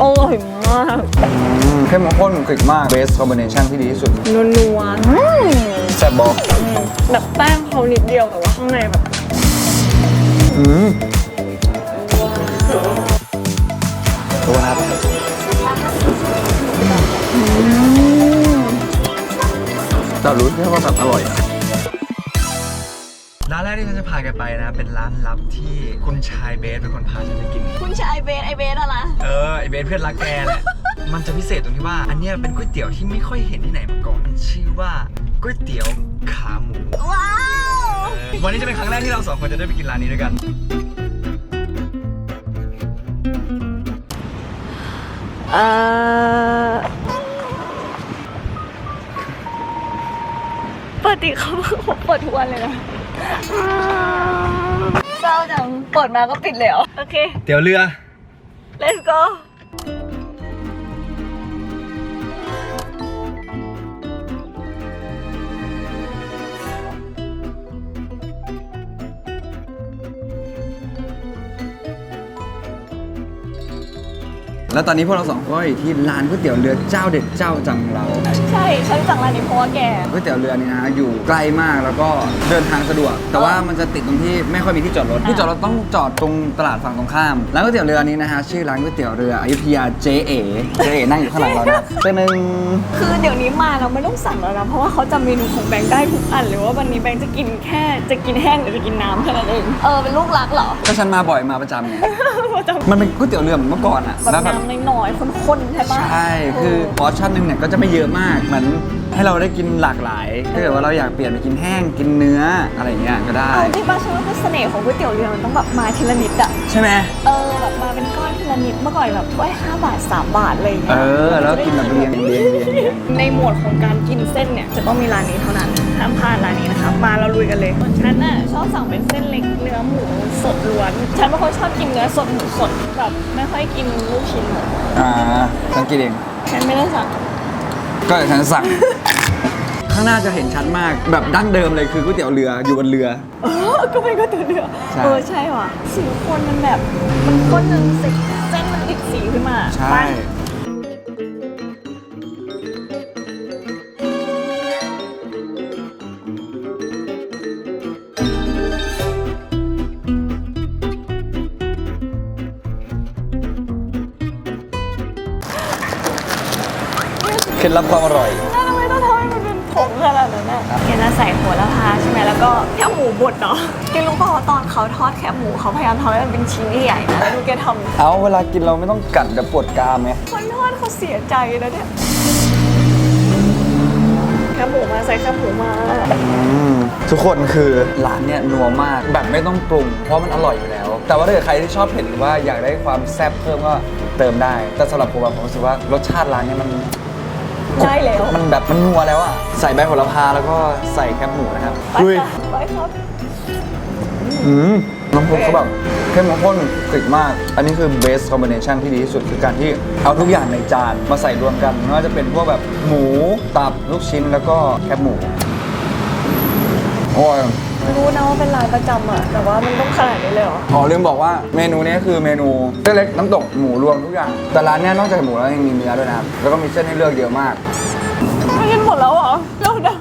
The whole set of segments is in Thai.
อร่อยมากอืมเข้มข้นกริกมาก best combination ที่ดีที่สุดนัวนัวๆอืมแซ่บบอกแบบแป้งเขานิดเดียวแต่ว่าข้างในแบบ อืมตัวนะครับแต่รู้แค่ว่าแบบอร่อย ร้านแรกที่ฉันจะพาแกไปนะ เป็นร้านลับที่คุณชายเบสเป็นคนพาฉันไปกิน คุณชายเบสไอเบสอะนะเออไอเบสเพื่อนรักแกแหละ มันจะพิเศษตรงที่ว่า อันเนี้ยเป็นก๋วยเตี๋ยวที่ไม่ค่อยเห็นที่ไหนมาก่อนมันชื่อว่าก๋วยเตี๋ยวขาหมู ว้าวเออวันนี้จะเป็นครั้งแรกที่เราสองคนจะได้ไปกินร้านนี้ด้วยกัน เอ่อปกติเขาผมเปิดทุกวันเลยนะอืม เศร้าจังเปิดมาก็ปิดเลยเหรอโอเค เตี๋ยวเรือ let's go แล้วตอนนี้พวกเราสองคนก็อยู่ที่ร้านก๋วยเตี๋ยวเรือเจ้าเด็ดเจ้าประจำของเราใช่ฉันรู้จักร้านนี้เพราะว่าแก ก๋วยเตี๋ยวเรือนี่นะฮะอยู่ใกล้มากแล้วก็เดินทางสะดวก แต่ว่ามันจะติดตรงที่ไม่ค่อยมีที่จอดรถที่จอดรถต้องจอดตรงตลาดฝั่งตรงข้ามร้านก๋วยเตี๋ยวเรือนี้นะฮะชื่อร้านก๋วยเตี๋ยวเรืออยุธยาเจเอเจเอนั่งอยู่ข้างหลังเรานะเป็นหนึ่งคือเดี๋ยวนี้มาเราไม่ต้องสั่งแล้วนะเพราะว่าเขาจำเมนูของแบงค์ได้ทุกอันเลยว่าวันนี้แบงค์จะกินแค่จะกินแห้งหรือจะกินน้ำแค่นั้นเองเออเป็นลูกรักเหรอก็ฉันมาบ่อยมาประจำไงประจำมันเป็นก๋วยเตี๋ยวเรือเหมือนเมื่อก่อนอะแบบแล้วแบบน้ำน้อยๆข้นๆใช่ปะ ใช่ คือพอร์ชั่นหนึ่งเนี่ยก็จะไม่เยอะมาก เหมือน ให้เราได้กินหลากหลาย ถ้าเกิดว่าเราอยากเปลี่ยนไปกินแห้งกินเนื้ออะไรอย่างเงี้ยก็ได้ เอาที่ป้าฉันว่าเป็นเสน่ห์ของก๋วยเตี๋ยวเรือมันต้องแบบมาทีละนิดอะใช่ไหมเออแบบมาเป็นก้อนทีละนิดเมื่อก่อนแบบถ้วย5บาท3บาทอะไรอย่างเอเงี้ยอ แล้วกินแบบเรียงเรียงเรียงเรียงในหมวดของการกินเส้นเนี่ยจะต้องมีร้านนี้เท่านั้นห้ามพลาดร้านนี้นะคะมาเราลุยกันเลยฉันน่ะชอบสั่งเป็นเส้นเล็กเนื้อหมูสดล้วนฉันเป็นคนชอบกินเนื้อสดหมูสดแบบไม่ค่อยกินลูกชิ้นหมูอ่าฉันกินเอง ฉันไม่ได้สั่งก็ฉันสั่ง ข้างหน้าจะเห็นชัดมากแบบดั้งเดิมเลยคือก๋วยเตี๋ยวเรืออยู่บนเรือ เออก็เป็นก๋วยเตี๋ยวเรือใช่เออใช่ว่ะสีคนมันแบบ มันข้นจนสีเส้นมันติดสีขึ้นมาใช่ไปเคล็ดลับความอร่อย แล้วก็แคบหมูบดเนาะแกรู้ป่าวว่าตอนเขาทอดแคบหมูเขาพยายามทำให้มันเป็นชิ้นใหญ่ๆนะแล้วดูแกทำเอาเวลากินเราไม่ต้องกัดเดี๋ยวปวดกรามไงคนทอดเขาเสียใจนะเนี่ยแคบหมูมาใส่แคบหมูมาทุกคนคือร้านเนี่ยนัวมากแบบไม่ต้องปรุง เพราะมันอร่อยอยู่แล้ว แต่ว่าถ้าเกิดใครที่ชอบเผ็ดหรือว่าอยากได้ความแซ่บเพิ่มก็เติมได้ แต่สำหรับผมอะผมรู้สึกว่ารสชาติร้านเนี่ยมัน ได้แล้ว มันแบบมันนัวแล้วอะใส่ใบโหระพาแล้วก็ใส่แคบหมูนะครับไปค่ะไปครับ อืมน้ำซุปเขาแบบเข้มข้นกริกมาก อันนี้คือ best combination ที่ดีที่สุดคือการที่เอาทุกอย่างในจานมาใส่รวมกันไม่ว่าจะเป็นพวกแบบหมู ตับ ลูกชิ้นแล้วก็แคบหมูโอ้ย รู้นะว่าเป็นร้านประจำอะแต่ว่ามันต้องขนาดนี้เลยเหรอ อ๋อลืมบอกว่าเมนูนี้คือเมนูเส้นเล็กน้ำตกหมูรวมทุกอย่าง แต่ร้านเนี้ยนอกจากหมูแล้วยังมีเนื้อด้วยนะครับ แล้วก็มีเส้นให้เลือกเยอะมาก ไม่กินหมดแล้วเหรอเลิกนะ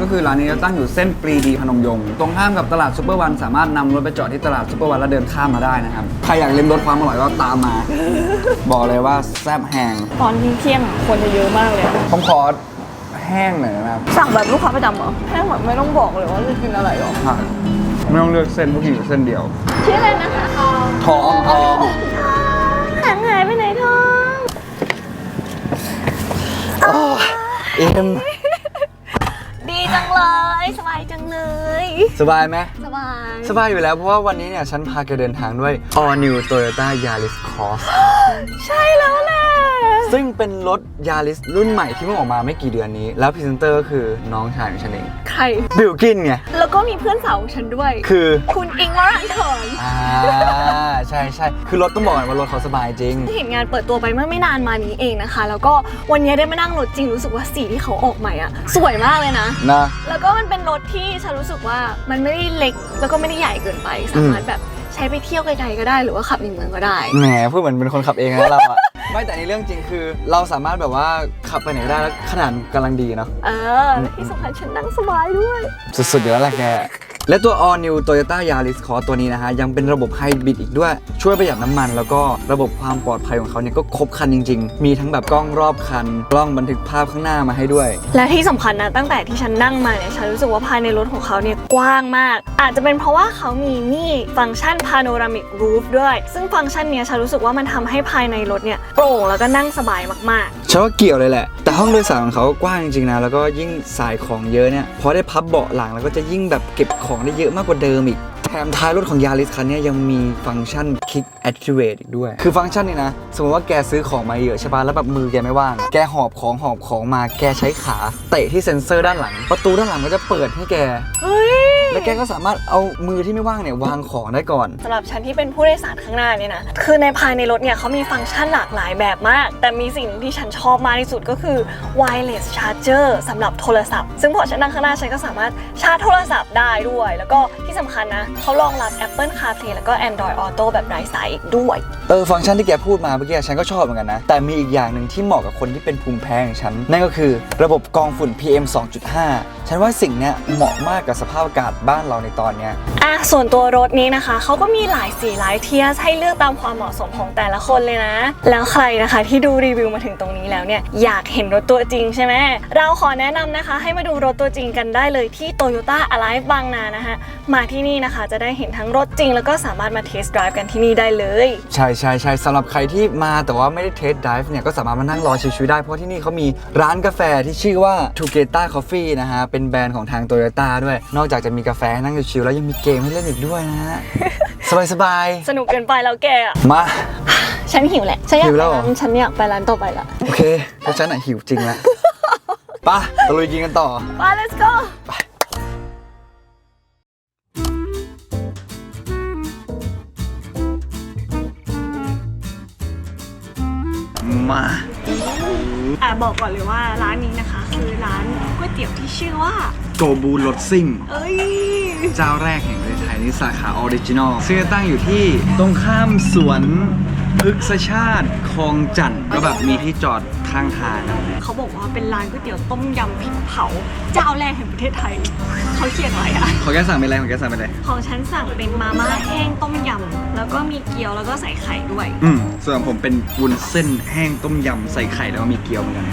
ก็คือร้านนี้จะตั้งอยู่เส้นปรีดีพนมยงค์ตรงข้ามกับตลาดซุปเปอร์วันสามารถนำรถไปจอดที่ตลาดซุปเปอร์วันแล้วเดินข้ามมาได้นะครับ ใครอยากลิ้มรสความอร่อยก็ตามมา บอกเลยว่าแซ่บแห้งตอนเที่ยงอะคนจะเยอะมากเลยอะผมขอ แห้งหน่อยนะครับสั่งแบบลูกค้าประจำเหรอแค่แบบไม่ต้องบอกเลยว่าจะกินอะไรหรอใช่ไม่ต้องเลือกเส้นพวกกินอยู่เส้นเดียว ชื่ออะไรนะคะทองทองทองหางหายไปไหนทองเอ็มดีจังเลย สบายจังเลย สบายไหม สบายสบายอยู่แล้วเพราะว่าวันนี้เนี่ย ฉันพาแกเดินทางด้วย All New Toyota Yaris Cross ใช่แล้วแหละซึ่งเป็นรถ Yaris รุ่นใหม่ที่เพิ่งออกมาไม่กี่เดือนนี้ แล้วพรีเซนเตอร์ก็คือน้องชายของฉันเองใคร บิลกินไง แล้วก็มีเพื่อนสาวของฉันด้วย คือ คุณอิงวรันทรอ่าใช่ใช่คือรถต้องบอกก่อนว่ารถเขาสบายจริง เห็นงานเปิดตัวไปเมื่อไม่นานมานี้เองนะคะ แล้วก็วันนี้ได้มานั่งรถจริงรู้สึกว่าสีที่เขาออกใหม่อะสวยมากเลยนะ นะ แล้วก็มันเป็นรถที่ฉันรู้สึกว่ามันไม่ได้เล็กแล้วก็ไม่ได้ใหญ่เกินไป สามารถแบบใช้ไปเที่ยวไกลๆก็ได้ หรือว่าขับในเมืองก็ได้ แหมพูดเหมือนเป็นคนขับเองนะเราอะไม่แต่ในเรื่องจริงคือ เราสามารถแบบว่าขับไปไหนก็ได้แล้วขนาดกำลังดีเนาะเออและที่สำคัญฉันนั่งสบายด้วย สุดๆอยู่แล้วแหละแก และตัว All New Toyota Yaris Cross ตัวนี้นะฮะ ยังเป็นระบบไฮบริดอีกด้วย ช่วยประหยัดน้ำมัน แล้วก็ระบบความปลอดภัยของเขาเนี่ยก็ครบครันจริง ๆ มีทั้งแบบกล้องรอบคัน กล้องบันทึกภาพข้างหน้ามาให้ด้วย และที่สำคัญนะตั้งแต่ที่ฉันนั่งมาเนี่ยฉันรู้สึกว่าภายในรถของเขาเนี่ยกว้างมาก อาจจะเป็นเพราะว่าเขามีนี่ฟังก์ชัน panoramic roof ด้วย ซึ่งฟังก์ชันเนี้ยฉันรู้สึกว่ามันทำให้ภายในรถเนี่ยโปร่งแล้วก็นั่งสบายมากฉันว่าเกี่ยวเลยแหละ แต่ห้องโดยสารของเขากว้างจริงๆนะแล้วก็ยิ่งสายของเยอะเนี่ยพอได้พับเบาะหลังแล้วก็จะยิ่งแบบเก็บของได้เยอะมากกว่าเดิมอีก แถมท้ายรถของยาริสคันนี้ยังมีฟังก์ชัน Kick Activate อีกด้วย คือฟังก์ชันนี้นะ สมมติว่าแกซื้อของมาเยอะใช่ปะแล้วแบบมือแกไม่ว่าง แกหอบของหอบของมา แกใช้ขา เตะที่เซ็นเซอร์ด้านหลัง ประตูด้านหลังก็จะเปิดให้แกเฮ้ย แล้วแกก็สามารถเอามือที่ไม่ว่างเนี่ยวางของได้ก่อน สำหรับฉันที่เป็นผู้โดยสารข้างหน้าเนี่ยนะ คือในภายในรถเนี่ยเขามีฟังก์ชันหลากหลายแบบมาก แต่มีสิ่งหนึ่งที่ฉันชอบมากที่สุดก็คือ wireless charger สำหรับโทรศัพท์ ซึ่งพอฉันนั่งข้างหน้าฉันก็สามารถชาร์จโทรศัพท์ได้ด้วย แล้วก็ที่สำคัญนะเขารองรับ Apple CarPlay แล้วก็ Android Auto แบบไร้สายอีกด้วย เออฟังก์ชันที่แกพูดมาเมื่อกี้ฉันก็ชอบเหมือนกันนะ แต่มีอีกอย่างหนึ่งที่เหมาะกับคนที่เป็นภูมิแพ้อย่างฉัน นั่นก็คือระบบกรองฝุ่น PM 2.5 ฉันว่าสิ่งเนี้ยเหมาะมากกับสภาพอากาศบ้านเราในตอนเนี้ย อะส่วนตัวรถนี้นะคะ เขาก็มีหลายสีหลายเทียร์ให้เลือกตามความเหมาะสมของแต่ละคนเลยนะ แล้วใครนะคะที่ดูรีวิวมาถึงตรงนี้แล้วเนี่ย อยากเห็นรถตัวจริงใช่ไหม เราขอแนะนำนะคะ ให้มาดูรถตัวจริงกันได้เลยที่ Toyota Alive บางนานะคะมาที่นี่นะคะจะได้เห็นทั้งรถจริง แล้วก็สามารถมาเทสต์ไดรฟ์กันที่นี่ได้เลย ใช่ใช่ใช่สำหรับใครที่มาแต่ว่าไม่ได้เทสไดฟ์เนี่ยก็สามารถมานั่งรอชิวๆได้ เพราะที่นี่เขามีร้านกาแฟที่ชื่อว่า t o g e t a Coffee นะฮะ เป็นแบรนด์ของทาง Toyota ด้วย นอกจากจะมีกาแฟให้นั่งชิวๆแล้วยังมีเกมให้เล่นอีกด้วยนะฮะ สบายสนุกเกินไปแล้วแกอะๆ มา ฉันหิวแหละ ฉันอยากหิวไปแล้วเหรอ ร้านฉันอยากไปร้านต่อไปละโอเคเพราะฉันอะหิวจริงแล้วไปะตะลุยกินกันต่อไป let's go มา อะบอกก่อนเลยว่าร้านนี้นะคะ คือร้านก๋วยเตี๋ยวที่ชื่อว่า โกบูรถซิ่ง เอ้ย เจ้าแรกแห่งประเทศไทยนี่สาขาออริจินอลซึ่งจะตั้งอยู่ที่ตรงข้ามสวนพฤกษชาติคลองจันทน์ก็แบบมีที่จอด ข้างทางอะเขาบอกว่าเป็นร้านก๋วยเตี๋ยวต้มยำพริกเผาเจ้าแรกแห่งประเทศไทย เขาเขียนไว้อะขอแกสั่งเป็นอะไรขอแกสั่งเป็นอะไร ของฉันสั่งเป็นมาม่าแห้งต้มยำแล้วก็มีเกี๊ยวแล้วก็ใส่ไข่ด้วย อืมส่วนของผมเป็นวุ้นเส้นแห้งต้มยำใส่ไข่แล้วก็มีเกี๊ยวเหมือนกัน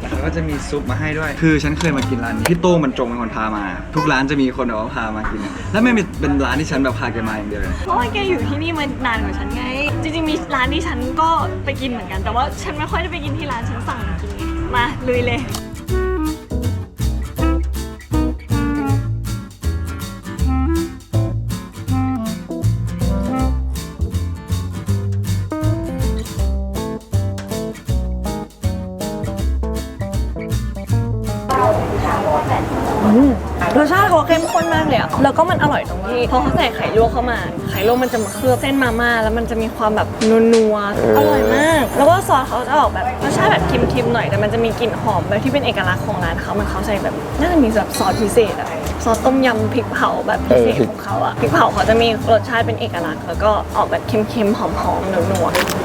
แล้วเขาก็จะมีซุปมาให้ด้วย คือฉันเคยมากินร้านนี้พี่โต้งมันจงเป็นคนพามา ทุกร้านจะมีคนแบบว่าพามากินแล้วไม่เป็นเป็นร้านที่ฉันแบบพาแกมาอย่างเดียวเลย เพราะว่าแกอยู่ที่นี่มานานกว่าฉันไง จริงๆมีร้านที่ฉันก็ไปกินเหมือนกัน แต่ว่าฉันไม่ค่อยได้ไปกินที่ที่ร้านฉันสั่งกินมาลุยเลย อืม รสชาติเขาเข้มข้นมากเลยอะแล้วก็มันอร่อยตรงที่พอเขาใส่ไข่ลวกเข้ามา ไข่ลวกมันจะมาเคลือบเส้นมาม่าแล้วมันจะมีความแบบนัวๆอร่อยมาก แล้วก็ซอสเขาจะออกแบบรสชาติแบบเค็มๆหน่อยแต่มันจะมีกลิ่นหอมแบบที่เป็นเอกลักษณ์ของร้านเขาเหมันเขาใส่แบบน่าจะมีแบบซอสพิเศษอะซอสต้มยำพริกเผาแบบพิเศษของเขาอะพริกเผาเขาจะมีรสชาติเป็นเอกลักษณ์แล้วก็ออกแบบเค็มๆหอมๆนัวๆ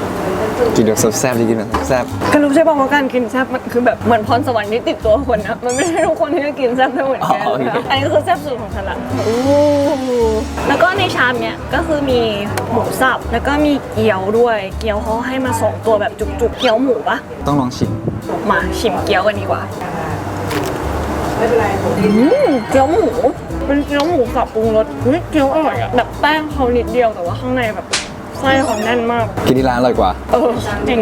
กินแบบแซ่บๆดีกินแบบแซ่บก็รู้ใช่ป่ะว่าการกินแซ่บมันคือแบบเหมือนพรสวรรค์ที่ติดตัวคนนะมันไม่ใช่ทุกคนที่จะกินแซ่บได้เหมือนกันอ๋อโอเคนะอันนี้ก็คือแซ่บสุดของฉันละอู้แล้วก็ในชามเนี้ยก็คือมีหมูสับแล้วก็มีเกี๊ยวด้วย เกี๊ยวเขาให้มาสองตัวแบบจุกๆเกี๊ยวหมูปะต้องลองชิมมาชิมเกี๊ยวกันดีกว่าอืมเกี๊ยวหมูเป็นเกี๊ยวหมูสับปรุงรสเฮ้ยเกี๊ยวอร่อยอะแบบแป้งเขานิดเดียวแต่ว่าข้างในแบบ ไส้เขาแน่นมาก กินที่ร้านอร่อยกว่า เออ จริง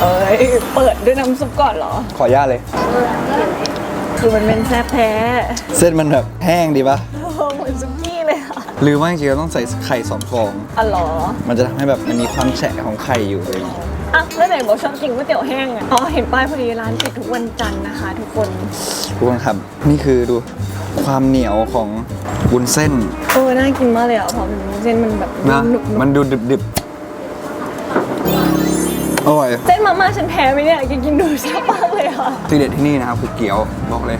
เอ้ยเปิดด้วยน้ำซุปก่อนเหรอ ขออนุญาตเลย คือมันเป็นแซ่บแท้เส้นมันแบบแห้งดีปะเออเหมือนซุกี้เลยอะหรือว่าจริงๆเราต้องใส่ไข่สองฟอง อ๋อเหรอมันจะทำให้แบบมันมีความแฉะของไข่อยู่อะไรอย่างเงี้ยอะแล้วไหนบอกชอบกินก๋วยเตี๋ยวแห้งอะอ๋อเห็นป้ายพอดีร้านปิดทุกวันจันทร์นะคะ ทุกคน ทุกคนครับ นี่คือดูความเหนียวของ วุ้นเส้นเออน่ากินมากเลยอะเพราะมันเส้นมันแบบนะหนุบๆมันดูดิบๆอร่อยเส้นมาม่าฉันแพ้ไหมเนี่ยกินกินดูแซ่บมากเลยอะทีเด็ดที่นี่นะครับคือเกี๊ยวบอกเลย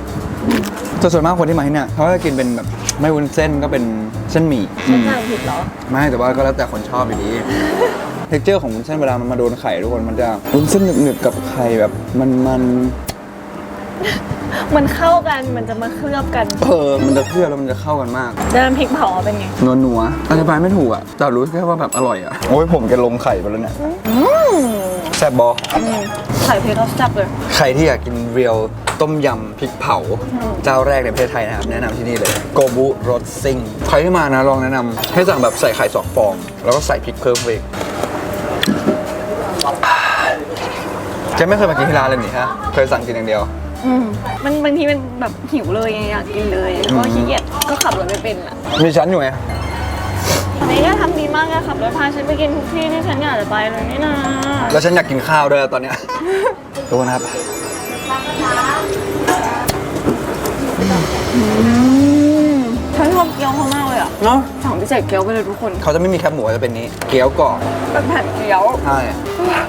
แต่ส่วนมากคนที่มาที่เนี่ยเขาก็จะกินเป็นแบบไม่วุ้นเส้นก็เป็นเส้นหมี่ฉันสั่งผิดเหรอไม่แต่ว่าก็แล้วแต่คนชอบอยู่ดีเท็กเจอร์ของวุ้นเส้นเวลามันมาโดนไข่ทุกคนมันจะวุ้นเส้นหนึบๆกับไข่แบบมันมัน มันเข้ากันมันจะมาเคลือบกันเออ มันจะเคลือบแล้วมันจะเข้ากันมากแล้วน้ำพริกเผาเป็นไง นัวนัวๆอธิบายไม่ถูกอะ แต่รู้แค่ว่าแบบอร่อยอะ โอ้ยผมแกลงไข่ไปแล้วเนี่ยอืมแซ่บบออืมไข่เพชรจับเลย ใครที่อยากกินเรียวต้มยำพริกเผา เจ้าแรกในประเทศไทยนะครับ แนะนำที่นี่เลย โกบุรสซิงใครที่มานะลองแนะนำให้สั่งแบบใส่ไข่สองฟอง แล้วก็ใส่พริกเพิ่มไปอีกแกไม่เคยมากินที่ร้านเลยนี่ฮะ เคยสั่งกินอย่างเดียว อืมมันบางทีมันแบบหิวเลยไงอยากกินเลยแล้วก็ขี้เกียจก็ขับรถไม่เป็นอะมีชั้นอยู่ไงอันนี้ก็ทำดีมากอะขับรถพาฉันไปกินทุกที่ที่ฉันอยากจะไปเลยนี่นะแล้วฉันอยากกินข้าวด้วยตอนเนี้ย ดูนะครับฉันชอบเกี๊ยวเขามากเลยอะเนาะสั่งพิเศษเกี๊ยวไปเลยทุกคนเขาจะไม่มีแคบหมูจะเป็นนี้ เกี๊ยวกรอบเป็นแผ่นเกี๊ยวใช่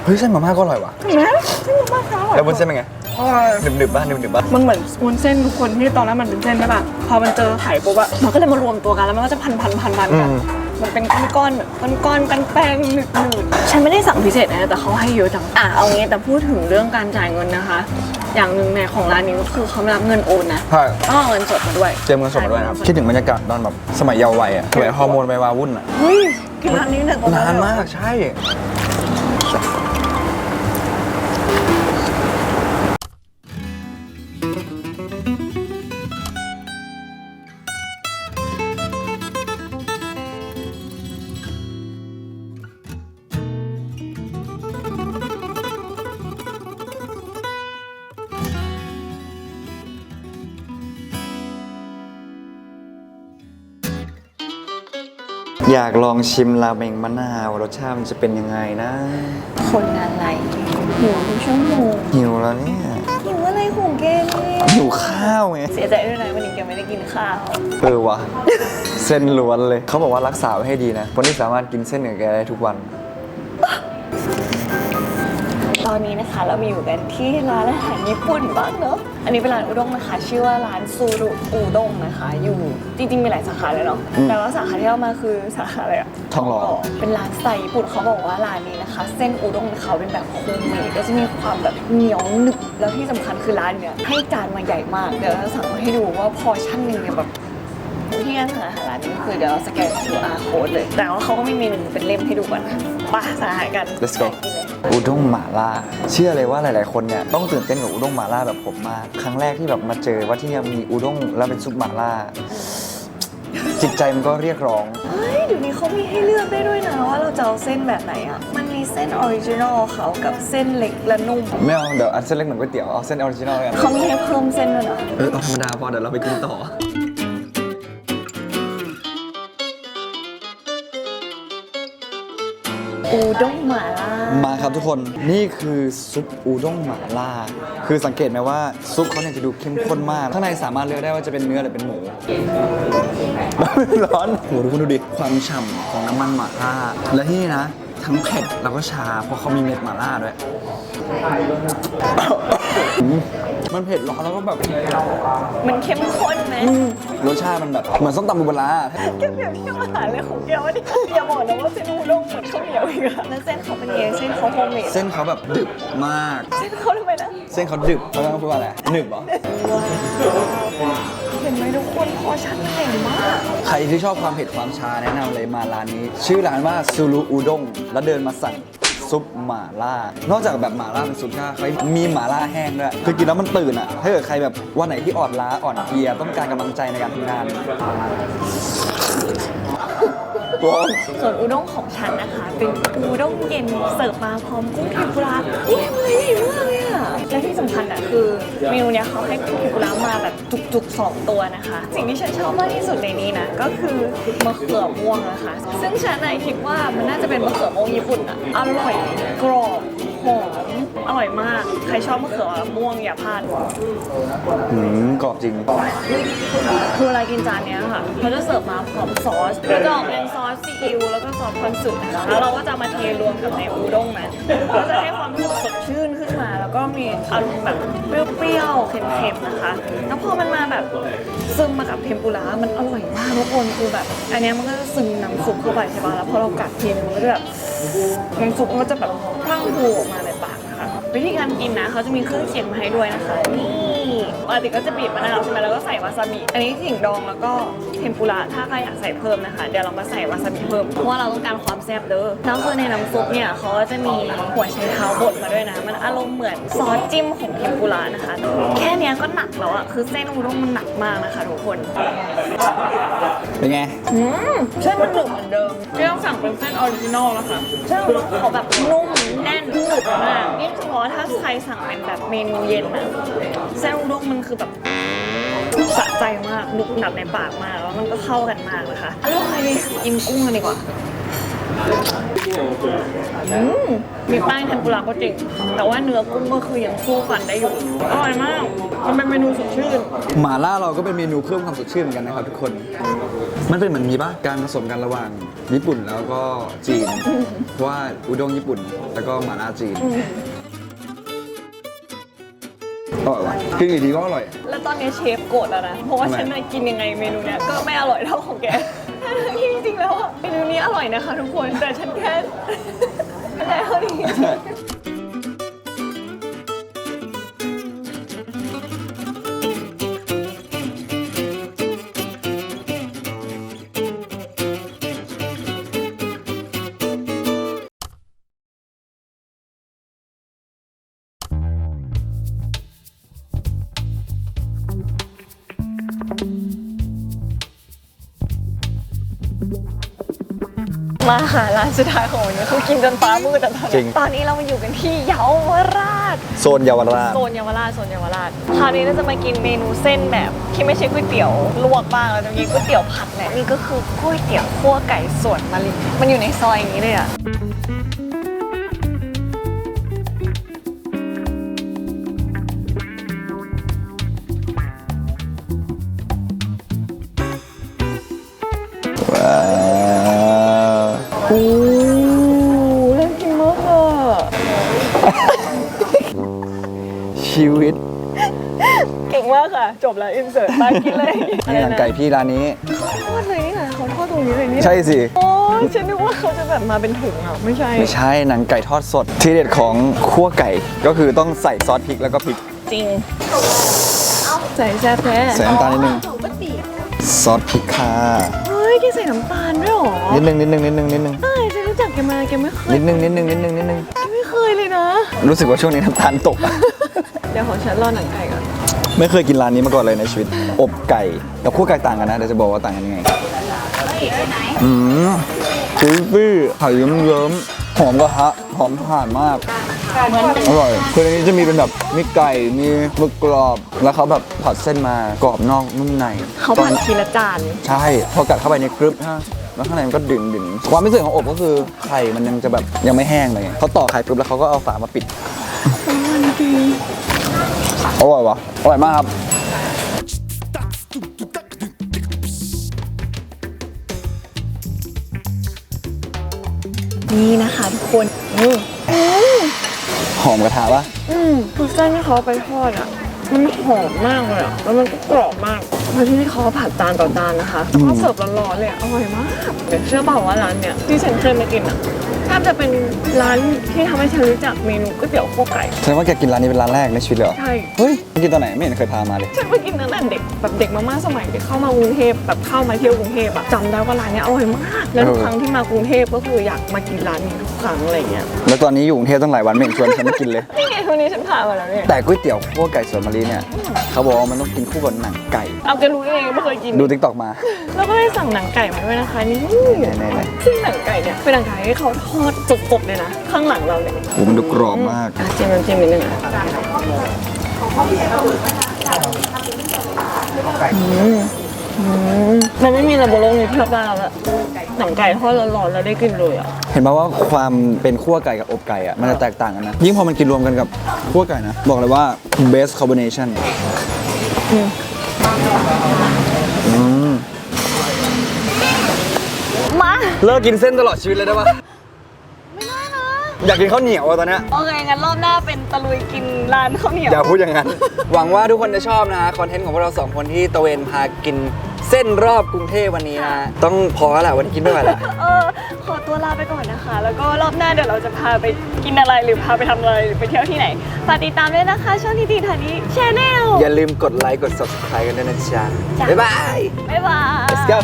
เฮ้ยเส้นมาม่าก็อร่อยว่ะเห็นไหมเส้นมันมากค่ะแล้วบนเส้นเป็นไง หนึบๆบ้างหนึบๆบ้างมันเหมือนวุ้นเส้นทุกคนที่ตอนแรกมันเป็นเส้นใช่ป่ะพอมันเจอไข่ปุ๊บอะมันก็เลยมารวมตัวกันแล้วมันก็จะพันพันพันพันกันอืมมันเป็นก้อนๆแบบก้อนๆกันแป้งหนึบหนืดฉันไม่ได้สั่งพิเศษนะแต่เขาให้เยอะจังอะเอางี้แต่พูดถึงเรื่องการจ่ายเงินนะคะ อย่างหนึ่งในของร้านนี้ก็คือเขาไม่รับเงินโอนนะใช่ต้องเอาเงินสดมาด้วยเตรียมเงินสดมาด้วยนะครับ คิดถึงบรรยากาศตอนแบบสมัยเยาว์วัยอะสมัยฮอร์โมนไปวาวุ่นอะเฮ้ยกินร้านนี้เนี่ยนานมากใช่ อยากลองชิมราเมงมะนาวรสชาติมันจะเป็นยังไงนะ คนอะไรหิวทุกชั่วโมงหิวแล้วเนี่ย หิวอะไรของแกเนี่ยหิวข้าวไง เสียใจด้วยนะวันนี้แกไม่ได้กินข้าว เออวะ เส้นล้วนเลย เขาบอกว่ารักษาไว้ให้ดีนะคนที่สามารถกินเส้นกับแกได้ทุกวัน ตอนนี้นะคะเรามาอยู่กันที่ร้านอาหารญี่ปุ่นบ้างเนอะอันนี้เป็นร้านอุด้งนะคะ ชื่อว่าร้านซูรุอุด้งนะคะ อยู่จริงๆมีหลายสาขาเลยเนาะ อืมแต่ว่าสาขาที่เรามาคือสาขาอะไรอะทองหล่อ เป็นร้านสไตล์ญี่ปุ่นเขาบอกว่าร้านนี้นะคะ เส้นอุด้งเขาเป็นแบบโฮมเมดก็จะมีความแบบเหนียวหนึบ แล้วที่สำคัญคือร้านเนี่ยให้จานมาใหญ่มาก เดี๋ยวเราสั่งมาให้ดูว่าพอชั่นหนึ่งเนี่ยแบบ ที่การสั่งอาหารร้านนี้ก็คือเดี๋ยวเราสแกน QR code เลย แต่ว่าเขาก็ไม่มีเมนูเป็นเล่มให้ดูก่อนนะไปสั่งอาหารกัน Let's go กินเลยอุด้งหม่าล่า เชื่อเลยว่าหลาย ๆ คนเนี่ยต้องตื่นเต้นกับอุด้งหม่าล่าแบบผมมาก ครั้งแรกที่แบบมาเจอว่าที่นี่มีอุด้งแล้วเป็นซุปหม่าล่า จิตใจมันก็เรียกร้อง เฮ้ยเดี๋ยวนี้เขามีให้เลือกได้ด้วยนะว่าเราจะเอาเส้นแบบไหนอะ มันมีเส้นออริจินอลเขากับเส้นเล็กและนุ่ม ไม่เอาเดี๋ยวอันเส้นเล็กเหมือนก๋วยเตี๋ยวเอาเส้นออริจินอลเลยกันเขามีให้เพิ่มเส้นด้วยนะ เออเอาธรรมดาพอเดี๋ยวเราไปกินต่อ อูด้งหม่าล่ามาครับทุกคนนี่คือซุปอูด้งหม่าล่า คือสังเกตไหมว่าซุปเขาเนี่ยจะดูเข้มข้นมากข้างในสามารถเลือกได้ว่าจะเป็นเนื้อหรือเป็นหมู ร้อนโหทุกคนดูดิความฉ่ำของน้ำมันหม่าล่า และที่นี่นะ ทั้งเผ็ดแล้วก็ชาเพราะเขามีเม็ดหม่าล่าด้วย มมันเผ็ดร้อนแล้วก็แบบมันเข้มข้นไหมอืมรสชาติมันแบบเหมือนส้มตำบูบลาแกเปรียบเทียบอาหารเลยของแกวะเนี่ยอย่าบอกนะว่าเส้นอูด้งเหมือนข้าวเหนียวอีกอะแล้วเส้นเขาเป็นยังไงเส้นเขาโฮมเมดเส้นเขาแบบดึบมาก เส้นเขาทำไมนะ เส้นเขาดึบเขาต้องพูดว่าอะไรหนึบเหรอเห็นไหมทุกคนพอชั้นใหญ่มาก ใครที่ชอบความเผ็ดความชาแนะนำเลยมาร้านนี้ ชื่อร้านว่าซูรุอุด้งแล้วเดินมาสั่ง ซุปหม่าล่า นอกจากแบบหม่าล่าเป็นซุปชาเขามีหม่าล่าแห้งด้วยคือกินแล้วมันตื่นอะ ถ้าเกิดใครแบบวันไหนที่อ่อนล้าอ่อนเพลียต้องการกำลังใจในการทำงาน ร้อนส่วนอุด้งของฉันนะคะ เป็นอุด้งเย็นเสิร์ฟมาพร้อมกุ้งเทมปุระนี่ทำอะไรใหญ่มากเลยอะและที่สำคัญอะคือเมนูเนี้ยเขาให้กุ้งเทมปุระมาแบบจุกๆสองตัวนะคะ สิ่งที่ฉันชอบมากที่สุดในนี้นะก็คือมะเขือม่วงนะคะ ซึ่งฉันอะคิดว่ามันน่าจะเป็นมะเขือม่วงญี่ปุ่นอะอร่อยกรอบหอม อร่อยมาก ใครชอบมะเขือม่วงอย่าพลาดหืมกรอบจริง คือเวลากินจานเนี้ยค่ะเขาจะเสิร์ฟมาพร้อมซอสก็จะออกเป็นซอสซีอิ๊วแล้วก็ซอสคอนสึนะคะแล้วเราก็จะมาเทรวมกับในอูด้งนะก็จะให้ความรู้สึกสดชื่นขึ้นมา แล้วก็มีอารมณ์แบบเปรี้ยวๆเค็มๆนะคะ แล้วพอมันมาแบบซึมมากับเทมปุระมันอร่อยมากทุกคนคือแบบ อันเนี้ยมันก็จะซึมน้ำซุปเข้าไปใช่ปะแล้วพอเรากัดทีนึงมันก็จะแบบน้ำซุปมันก็จะแบบพรั่งพรูออกมา วิธีการกินนะเขาจะมีเครื่องเคียงมาให้ด้วยนะคะ นี่ปกติก็จะบีบมะนาวใช่ไหมแล้วก็ใส่วาซาบิอันนี้ขิงดองแล้วก็เทมปุระถ้าใครอยากใส่เพิ่มนะคะ เดี๋ยวเรามาใส่วาซาบิเพิ่มเพราะว่าเราต้องการความแซ่บเด้อแล้วคือในน้ำซุปเนี่ยเขาก็จะมีหัวไชเท้าบดมาด้วยนะ มันอารมณ์เหมือนซอสจิ้มของเทมปุระนะคะ แค่เนี้ยก็หนักแล้วอะคือเส้นอุด้งมันหนักมากนะคะทุกคนเป็นไงอืมเส้นมันหนึบเหมือนเดิมที่ต้องสั่งเป็นเส้นออริจินอลแล้วค่ะเส้นอุด้งเขาแบบนุ่ม แน่นหนึบมากนี่เฉพาถ้าใครสั่งเป็นแบบเมนูเย็นนะเส้นอุด้งมันคือแบบสะใจมากหนุกหนับในปากมากแล้วมันก็เข้ากันมากเลยค่ะอร่อยกินกุ้งกันดีกว่า อืมมีแป้งเทมปุระก็จริง แต่ว่าเนื้อกุ้งก็คือยังสู้กันได้อยู่ อร่อยมาก มันเป็นเมนูสดชื่น หม่าล่าเราก็เป็นเมนูเพิ่มความสดชื่นเหมือนกันนะครับทุกคน มันเป็นเหมือนมีป่ะการผสมกันระหว่างญี่ปุ่นแล้วก็จีน เพราะว่าอุด้งญี่ปุ่น แล้วก็หม่าล่าจีนอร่อยว่ะกินอีกทีก็อร่อย แล้วตอนนี้เชฟโกรธแล้วนะ เพราะว่าทำไม ฉันน่ะกินยังไงเมนูเนี้ยก็ไม่อร่อยเท่าของแก จริงๆแล้วเมนูนี้อร่อยนะคะทุกคนแต่ฉันแค่แค่เท่านี้ มาหาร้านสุดท้ายของวันนี้คือกินจนฟ้ามืดแต่ตอนจรินี้งตอนนี้เรามาอยู่กันที่เยาวราช โซนเยาวราช โซนเยาวราชโซนเยาวราชคราวนี้เราจะมากินเมนูเส้นแบบที่ไม่ใช่ก๋วยเตี๋ยวลวกบ้างเราจะมีก๋วยเตี๋ยวผัดแหละนี่ก็คือก๋วยเตี๋ยวคั่วไก่สวนมะลิมันอยู่ในซอยอย่างนี้เลยอะว้า ชีวิต เก่งมากค่ะ จบแล้วอินเสิร์ตมากินเลยนี่หนังไก่พี่ร้านนี้ทอดเลยนี่นะเขาทอดตรงนี้เลยนี่ใช่สิ โอ้ยฉันนึกว่าเขาจะแบบมาเป็นถุงอะ ไม่ใช่ ไม่ใช่หนังไก่ทอดสด ที่เด็ดของคั่วไก่ก็คือต้องใส่ซอสพริกแล้วก็พริกจริงใส่แซ่บแท้ใส่น้ำตาลนิดนึงซอสพริกค่ะเฮ้ยแกใส่น้ำตาลด้วยเหรอนิดนึงนิดนึงนิดนึงนิดนึงใช่ฉันรู้จักแกมาแกไม่เคยนิดนึงนิดนึงนิดนึงนิดนึงแกไม่เคยเลยนะ รู้สึกว่าช่วงนี้น้ำตาลตก เดี๋ยวขอฉันรอหนังไก่ก่อน ไม่เคยกินร้านนี้มาก่อนเลยในชีวิต อบไก่กับคั่วไก่ต่างกันนะเดี๋ยวจะบอกว่าต่างกันยังไงอืมจุยปี้ไข่เยิ้มๆหอมกระทะหอมผ่านมากอร่อยคือในนี้จะมีเป็นแบบมีไก่มีหมึกกรอบ แล้วเขาแบบผัดเส้นมากรอบนอกนุ่มในเขาผัดทีละจานใช่พอกัดเข้าไปในกรึบฮะแล้วข้างในมันก็ดึงดึงความพิเศษของอบก็คือไข่มันยังจะแบบยังไม่แห้งเลยเขาต่อไข่ปุ๊บแล้วเขาก็เอาฝามาปิด อร่อยวะอร่อยมากครับ นี่นะคะทุกคนอืมหอมกระทะปะอืมคือเส้นที่เขาเอาไปทอดอะ มันหอมมากเลยอะ แล้วมันก็กรอบมากแล้วที่นี่เขาผัดจานต่อจานนะคะเขาเสิร์ฟร้อนๆเลยอะอร่อยมากเดี๋ยวเชื่อเปล่าว่าร้านเนี้ยที่ฉันเคยมากินอะแท บจะเป็นร้านที่ทำให้ฉันรู้จักเมนูก๋วยเตี๋ยวคั่วไก่แสดงว่าแกกินร้านนี้เป็นร้านแรกในชีวิตเลยเหรอใช่ เฮ้ย มากินตอนไหนไม่เห็นเคยพามาเลย ฉันมากินตั้งแต่เด็กแบบเด็กมากๆสมัยที่เข้ามากรุงเทพแบบเข้ามาเที่ยวกรุงเทพอะจำได้ว่าร้านเนี้ยอร่อยมาก แล้วทุกเออครั้งที่มากรุงเทพก็คืออยากมากินร้านนี้ทุกครั้งอะไรเงี้ยแล้วตอนนี้อยู่กรุงเทพตั้งหลายวันไม่เห็นชวนฉันมากินเลย นี่ไงวันนี้ฉันพามาแล้วเนี่ยแต่ก๋วยเตี๋ยวคั่วไก่สวนมะลิเนี่ยเขาบอกว่ามันต้องกินคู่กับหนังไก่ เอาแกรู้ได้ไงไม่เคยกิน ดูทิกตอกมา แล้วก็ได้สั่งหนังไก่มาด้วยนะคะนี่ไหนๆซึ่งหนังไก่เนี่ยเป็นหนังไก่ที่เขาทอดสดๆเลยนะ ข้างหลังเราเนี่ยโอ้มันดูกรอบมากอะจิ้มน้ำจิ้มนิดนึงอะอื มอืมมันไม่มีอะไรบนโลกนี้ที่รับได้แล้วอะหนังไก่ทอดร้อนๆแล้วได้กินเลยอะเห็นไหมว่าความเป็นคั่วไก่กับอบไก่อะมันจะแตกต่างกันนะ ยิ่งพอมันกินรวมกันกับคั่วไก่นะ บอกเลยว่า best combination อืมอืมมา เลิกกินเส้นตลอดชีวิตเลยได้ปะไม่ได้นะ อยากกินข้าวเหนียวอะตอนเนี้ยโอเคงั้นรอบหน้าเป็นตะลุยกินร้านข้าวเหนียวอย่าพูดอย่างนั้น หวังว่าทุกคนจะชอบนะฮะคอนเทนต์ของพวกเราสองคนที่ตะเวนพากินเส้นรอบกรุงเทพวันนี้นะ ต้องพอแล้วแหละวันนี้กินไม่ไหวละ เออขอตัวลาไปก่อนนะคะ แล้วก็รอบหน้าเดี๋ยวเราจะพาไปกินอะไรหรือพาไปทำอะไรหรือไปเที่ยวที่ไหนฝากติดตามด้วยนะคะ ช่องทีทีทานี้ชแนลอย่าลืมกดไลค์กด subscribe กันด้วยนะจ๊ะจ้ะบ๊ายบาย บ๊ายบาย Let's go